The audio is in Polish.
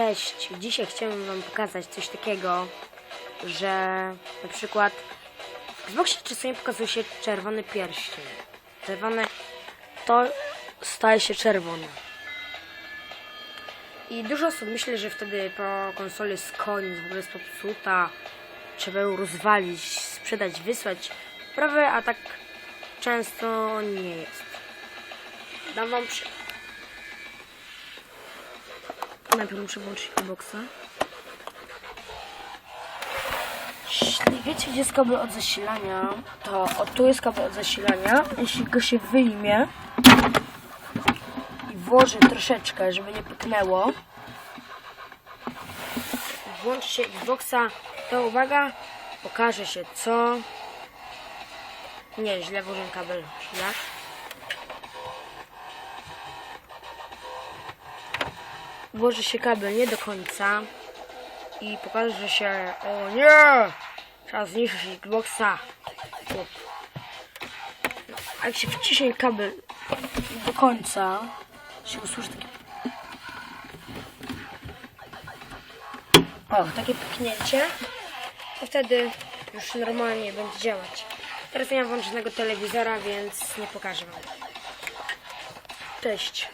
Cześć, dzisiaj chciałem wam pokazać coś takiego, że na przykład w Xboxie czasami pokazuje się czerwony pierścień. Czerwone to staje się czerwone. I dużo osób myśli, że wtedy po konsoli jest koniec, w ogóle jest popsuta, trzeba ją rozwalić, sprzedać, wysłać. Prawie, a tak często nie jest. Dam wam przy... Najpierw muszę włączyć Xboxa. Jeśli wiecie, gdzie jest kabel od zasilania, to o, tu jest kabel od zasilania. Jeśli go się wyjmie i włoży troszeczkę, żeby nie pyknęło, włączcie Xboxa, to uwaga, pokaże się co. Nie, źle włożyłem kabel. Źle. Włoży się kabel nie do końca i pokaże się o nie! Trzeba zniszczyć Xboxa. Chłop. A jak się wciśnie kabel do końca się usłyszy takie o, takie pyknięcie. To wtedy już normalnie będzie działać. Teraz nie mam włączonego telewizora, więc nie pokażę wam. Cześć